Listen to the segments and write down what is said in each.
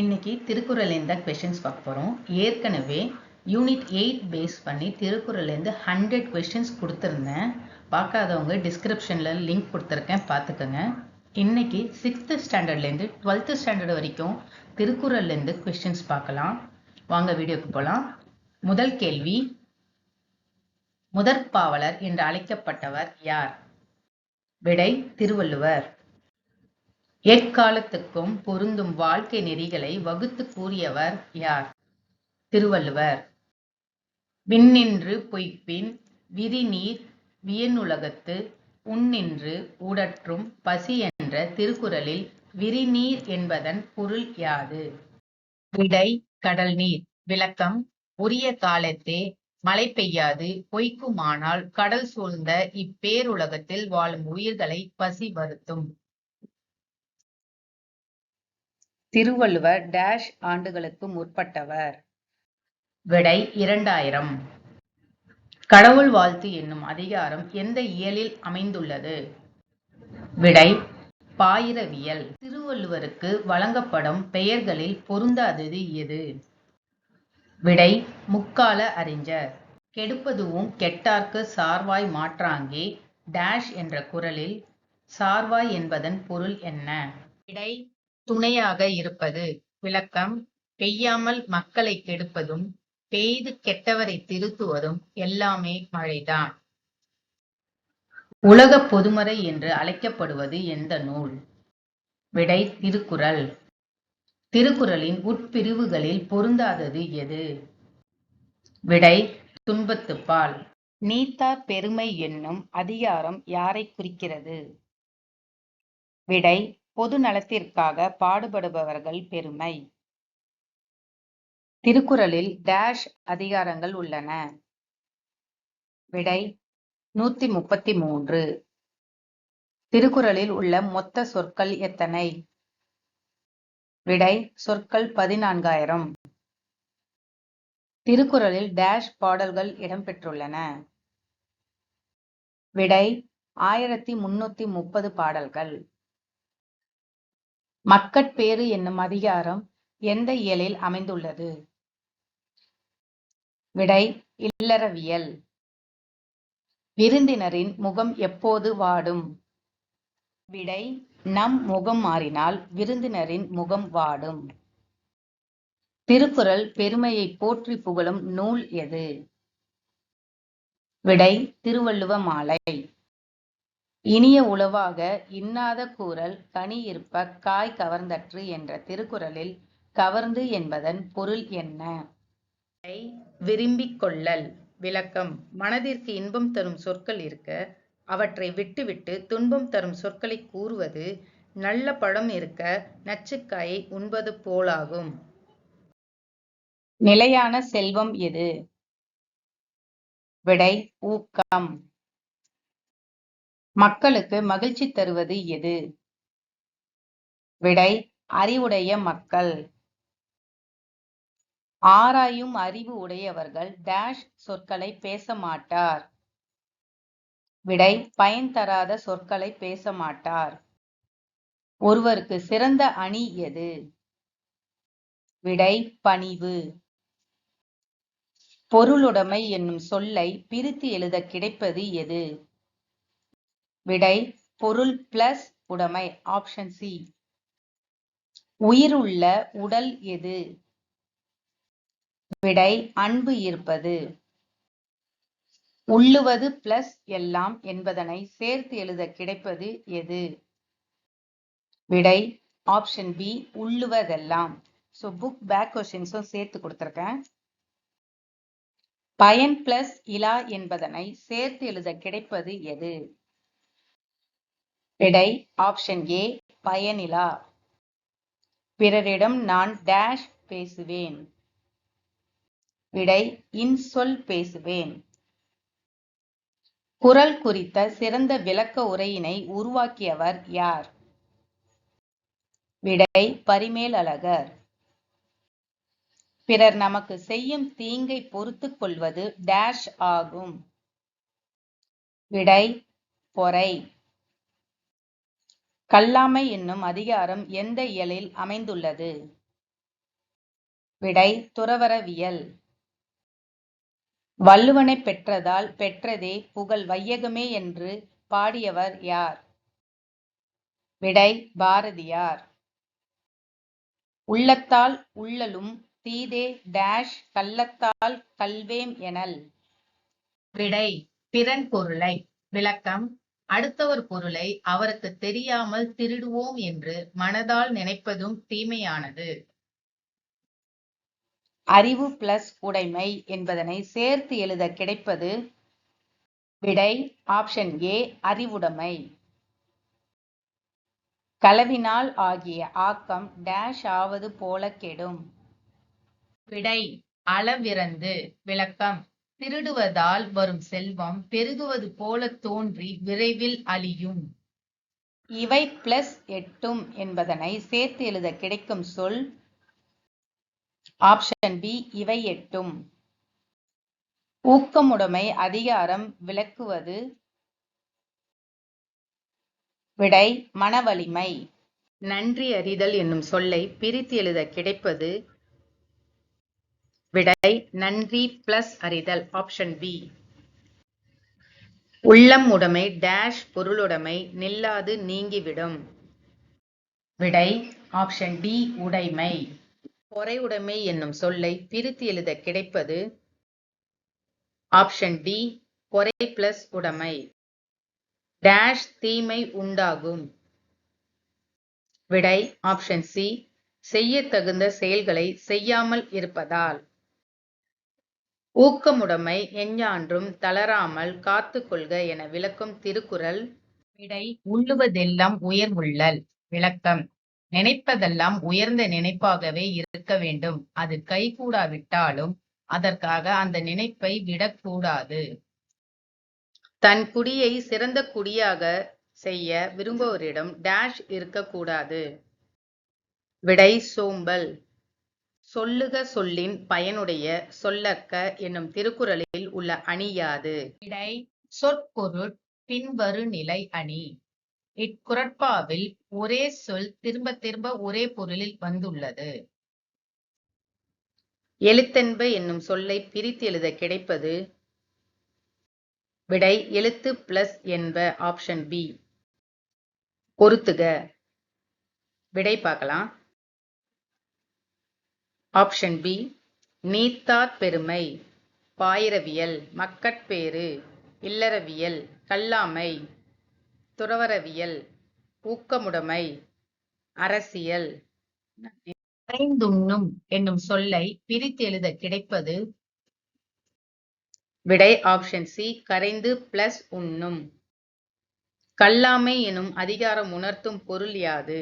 இன்னைக்கு திருக்குறள்லேருந்து தான் கொஷின்ஸ் பார்க்க போகிறோம் ஏற்கனவே யூனிட் எயிட் பேஸ் பண்ணி திருக்குறள்லேருந்து ஹண்ட்ரட் கொஷின்ஸ் கொடுத்துருந்தேன். பார்க்காதவங்க டிஸ்கிரிப்ஷனில் லிங்க் கொடுத்துருக்கேன் பார்த்துக்கோங்க. இன்னைக்கு சிக்ஸ்த்து ஸ்டாண்டர்ட்லேருந்து டுவெல்த்து ஸ்டாண்டர்ட் வரைக்கும் திருக்குறள்லேருந்து கொஷின்ஸ் பார்க்கலாம். வாங்க வீடியோக்கு போகலாம் முதல் கேள்வி முதற்பாவலர் என்று அழைக்கப்பட்டவர் யார்? விடை திருவள்ளுவர். எக்காலத்துக்கும் பொருந்தும் வாழ்க்கை நெறிகளை வகுத்து கூறியவர் யார்? திருவள்ளுவர். விண்ணின்று பொய்ப்பின் விரிநீர் வியனுலகத்து உண்ணின்று உடற்றும் பசி என்ற திருக்குறளில் விரிநீர் என்பதன் பொருள் யாது? விடை கடல் நீர். விளக்கம் உரிய காலத்தே மழை பெய்யாது பொய்க்குமானால் கடல் சூழ்ந்த இப்பேருலகத்தில் வாழும் உயிர்களை பசி வருத்தும். திருவள்ளுவர் டேஷ் ஆண்டுகளுக்கு முற்பட்டவர். விடை இரண்டாயிரம். கடவுள் வாழ்த்து என்னும் அதிகாரம் எந்த இயலில் அமைந்துள்ளது? விடை பாயிரவியல். திருவள்ளுவருக்கு வழங்கப்படும் பெயர்களில் பொருந்தாதது எது? விடை முக்கால அறிஞர். கெடுப்பதுவும் கெட்டார்க்கு சார்வாய் மாற்றாங்கே டேஷ் என்ற குரலில் சார்வாய் என்பதன் பொருள் என்ன? விடை துணையாக இருப்பது. விளக்கம். பெய்யாமல் மக்களை கெடுப்பதும் பெய்து கெட்டவரை திருத்துவதும் எல்லாமே மழைதான். உலக பொதுமறை என்று அழைக்கப்படுவது எந்த நூல்? விடை திருக்குறள். திருக்குறளின் உட்பிரிவுகளில் பொருந்தாதது எது? விடை துன்பத்துப்பால். நீத்தா பெருமை என்னும் அதிகாரம் யாரை குறிக்கிறது? விடை பொது நலத்திற்காக பாடுபடுபவர்கள் பெருமை. திருக்குறளில் டேஷ் அதிகாரங்கள் உள்ளன. விடை நூத்தி முப்பத்தி மூன்று திருக்குறளில் உள்ள மொத்த சொற்கள் எத்தனை? விடை சொற்கள் பதினான்காயிரம். திருக்குறளில் டேஷ் பாடல்கள் இடம்பெற்றுள்ளன. விடை ஆயிரத்தி முன்னூத்தி முப்பது பாடல்கள். மக்கட்பேறு என்னும் அதிகாரம் எந்த இயலில் அமைந்துள்ளது? விடை இல்லறவியல். விருந்தினரின் முகம் எப்போது வாடும்? விடை நம் முகம் மாறினால் விருந்தினரின் முகம் வாடும். திருக்குறள் பெருமையை போற்றி புகழும் நூல் எது? விடை திருவள்ளுவ மாலை. இனிய உளவாக இன்னாத கூறல் கனி இருப்ப காய் கவர்ந்தற்று என்ற திருக்குறளில் கவர்ந்து என்பதன் பொருள் என்ன? விரும்பிக் கொள்ளல் விளக்கம். மனதிற்கு இன்பம் தரும் சொற்கள் இருக்க அவற்றை விட்டுவிட்டு துன்பம் தரும் சொற்களை கூறுவது நல்ல பழம் இருக்க நச்சுக்காயை உண்பது போலாகும். நிலையான செல்வம் எது? விடை ஊக்கம். மக்களுக்கு மகிழ்ச்சி தருவது எது? விடை அறிவுடைய மக்கள். ஆராயும் அறிவு உடையவர்கள் டேஷ் சொற்களை பேச மாட்டார். விடை பயன் தராத சொற்களை பேச மாட்டார். ஒருவருக்கு சிறந்த அணி எது? விடை பணிவு. பொருளுடைமை என்னும் சொல்லை பிரித்து எழுத கிடைப்பது எது? விடை பொருள் பிளஸ் உடைமை ஆப்ஷன் சி உயிருள்ள உடல் எது? விடை அன்பு இருப்பது உள்ளுவது பிளஸ் எல்லாம் என்பதனை சேர்த்து எழுத கிடைப்பது எது? விடை ஆப்ஷன் பி உள்ளுவதெல்லாம். ஸோ புக் பேக் கொஸ்டின்ஸும் சேர்த்து கொடுத்துருக்கேன். பயன் பிளஸ் இலா என்பதனை சேர்த்து எழுத கிடைப்பது எது? விடை ஆப்ஷன் ஏ பயனிலா. பிறரிடம் நான் டேஷ் பேசுவேன். விடை இன்சொல் பேசுவேன். குரல் குறித்த சிறந்த விளக்க உரையினை உருவாக்கியவர் யார்? விடை பரிமேல் அழகர். பிறர் நமக்கு செய்யும் தீங்கை பொறுத்து கொள்வது டேஷ் ஆகும். விடை பொறை. கல்லாமை என்னும் அதிகாரம் எந்த இயலில் அமைந்துள்ளது? விடை துறவறவியல். வள்ளுவனை பெற்றதால் பெற்றதே புகழ் வையகமே என்று பாடியவர் யார்? விடை பாரதியார். உள்ளத்தால் உள்ளலும் தீதே டேஷ் கள்ளத்தால் கல்வேம் எனல். விடை பிறன் பொருளை. விளக்கம் அடுத்தவர் பொருளை அவருக்கு தெரியாமல் திருடுவோம் என்று மனதால் நினைப்பதும் தீமையானது. அறிவு பிளஸ் உடைமை என்பதனை சேர்த்து எழுத கிடைப்பது விடை ஆப்ஷன் ஏ அறிவுடைமை. களவினால் ஆகிய ஆக்கம் டேஷ் ஆவது போல கெடும். விடை அளவிறந்து விளக்கம். திருடுவதால் வரும் செல்வம் பெருகுவது போல தோன்றி விரைவில் அழியும். இவை பிளஸ் எட்டும் என்பதனை சேர்த்து எழுத கிடைக்கும் சொல் ஆப்ஷன் பி இவை எட்டும். ஊக்கமுடைமை அதிகாரம் விளக்குவது விடை மனவலிமை. நன்றி அறிதல் என்னும் சொல்லை பிரித்து எழுத கிடைப்பது விடை நன்றி பிளஸ் அறிதல் ஆப்ஷன் பி உள்ளம் உடைமை டேஷ் பொருளுடைமை நில்லாது நீங்கிவிடும். விடை ஆப்ஷன் டி உடைமை. பொறையுடைமை என்னும் சொல்லை பிரித்து எழுத கிடைப்பது ஆப்ஷன் டி பொறை பிளஸ் உடைமை. டேஷ் தீமை உண்டாகும். விடை ஆப்ஷன் சி செய்ய தகுந்த செயல்களை செய்யாமல் இருப்பதால். ஊக்கமுடைமை எஞ்ஞான்றும் தளராமல் காத்து கொள்க என விளக்கும் திருக்குறள். விடை உள்ளுவதெல்லாம் உயர்வுள்ளல். விளக்கம் நினைப்பதெல்லாம் உயர்ந்த நினைப்பாகவே இருக்க வேண்டும். அது கைகூடாவிட்டாலும் அதற்காக அந்த நினைப்பை விடக்கூடாது. தன் குடியை சிறந்த குடியாக செய்ய விரும்புவோரிடம் டேஷ் இருக்கக்கூடாது. விடை சோம்பல். சொல்லுக சொல்லின் பயனுடைய சொல்லக்க என்னும் திருக்குறளில் உள்ள அணி யாது? விடை சொற்பொருள் பின்வரு நிலை அணி. இக்குறட்பாவில் ஒரே சொல் திரும்ப திரும்ப ஒரே பொருளில் வந்துள்ளது. எழுத்தென்ப என்னும் சொல்லை பிரித்து எழுத கிடைப்பது? விடை எழுத்து பிளஸ் என்ப ஆப்ஷன் பி. பொருத்துக விடை பார்க்கலாம். ஆப்ஷன் பி நீத்தார் பெருமை பாயிரவியல் மக்கட்பேறு இல்லறவியல் கல்லாமை துறவரவியல் ஊக்கமுடைமை அரசியல். கரைந்துண்ணும் என்னும் சொல்லை பிரித்து எழுத கிடைப்பது விடை ஆப்ஷன் சி கரைந்து பிளஸ் உண்ணும். கல்லாமை எனும் அதிகாரம் உணர்த்தும் பொருள் யாது?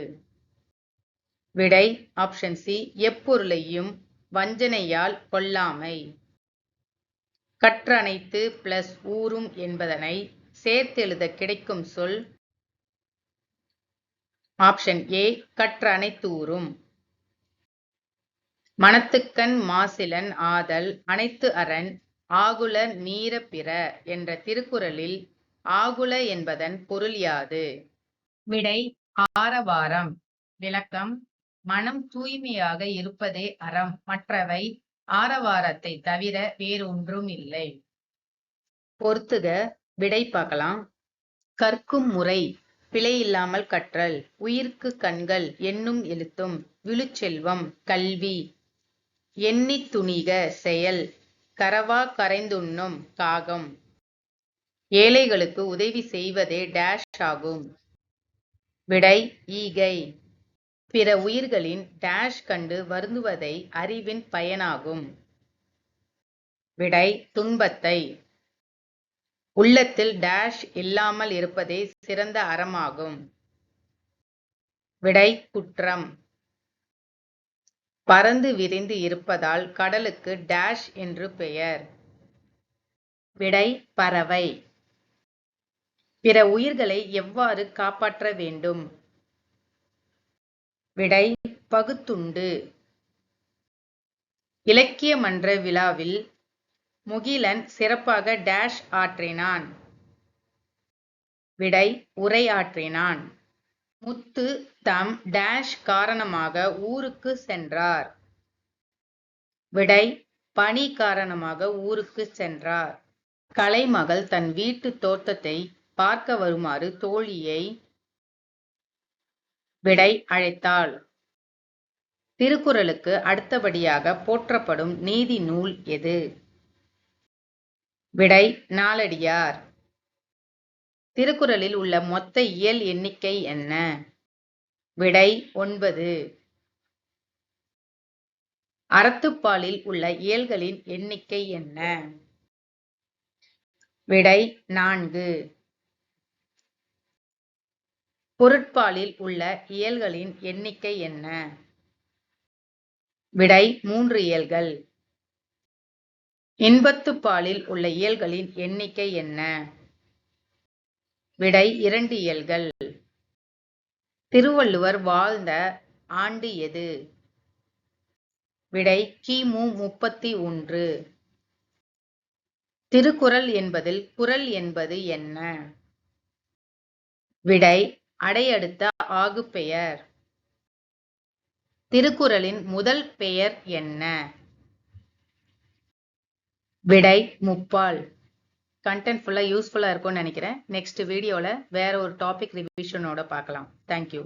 விடை ஆப்ஷன் சி எப்பொருளையும் வஞ்சனையால் கொல்லாமை. கற்றனைத்து பிளஸ் ஊறும் என்பதனை சேர்த்தெழுத கிடைக்கும் சொல். ஆப்ஷன் ஏ கற்றனைத்தூறும் மனத்துக்கண் மாசிலன் ஆதல் அனைத்து அரண் ஆகுல நீர பிற என்ற திருக்குறளில் ஆகுல என்பதன் பொருள் யாது? விடை ஆரவாரம். விளக்கம் மனம் தூய்மையாக இருப்பதே அறம். மற்றவை ஆரவாரத்தை தவிர வேறொன்றும் இல்லை. பொறுத்துக விடை பார்க்கலாம். கற்கும் முறை பிழை இல்லாமல் கற்றல். உயிர்க்கு கண்கள் என்னும் எழுத்தும் விழுச்செல்வம் கல்வி. எண்ணி துணிக செயல். கரவா கரைந்துண்ணும் காகம் ஏழைகளுக்கு உதவி செய்வதே டேஷ் ஆகும். விடை ஈகை. பிற உயிர்களின் டேஷ் கண்டு வருந்துவதை அறிவின் பயனாகும். விடை துன்பத்தை. உள்ளத்தில் டேஷ் இல்லாமல் இருப்பதே சிறந்த அறமாகும். விடை குற்றம். பறந்து விரிந்து இருப்பதால் கடலுக்கு டேஷ் என்று பெயர். விடை பறவை. பிற உயிர்களை எவ்வாறு காப்பாற்ற வேண்டும்? விடை பகுத்துண்டு. இலக்கிய மன்ற விழாவில் முகிலன் சிறப்பாக டேஷ் ஆற்றினான். விடை உரையாற்றினான். முத்து தம் டேஷ் காரணமாக ஊருக்கு சென்றார். விடை பணி காரணமாக ஊருக்கு சென்றார். கலைமகள் தன் வீட்டு தோட்டத்தை பார்க்க வருமாறு தோழியை விடை அழைத்தாள். திருக்குறளுக்கு அடுத்தபடியாக போற்றப்படும் நீதி நூல் எது? விடை நாலடியார். திருக்குறளில் உள்ள மொத்த இயல் எண்ணிக்கை என்ன? விடை ஒன்பது. அறத்துப்பாலில் உள்ள இயல்களின் எண்ணிக்கை என்ன? விடை நான்கு. பொருட்பாலில் உள்ள இயல்களின் எண்ணிக்கை என்ன? விடை மூன்று இயல்கள். இன்பத்துப்பாலில் உள்ள இயல்களின் எண்ணிக்கை என்ன? விடை இரண்டு இயல்கள். திருவள்ளுவர் வாழ்ந்த ஆண்டு எது? விடை கிமு முப்பத்தி ஒன்று. திருக்குறள் என்பதில் குறள் என்பது என்ன? விடை அடையடுத்த ஆகுபெயர் திருக்குறளின் முதல் பெயர் என்ன? விடை முப்பால். கண்டென்ட் ஃபுல்லாக யூஸ்ஃபுல்லாக இருக்கும்னு நினைக்கிறேன். நெக்ஸ்ட் வீடியோவில் வேற ஒரு டாபிக் ரிவிஷனோட பார்க்கலாம். தேங்க்யூ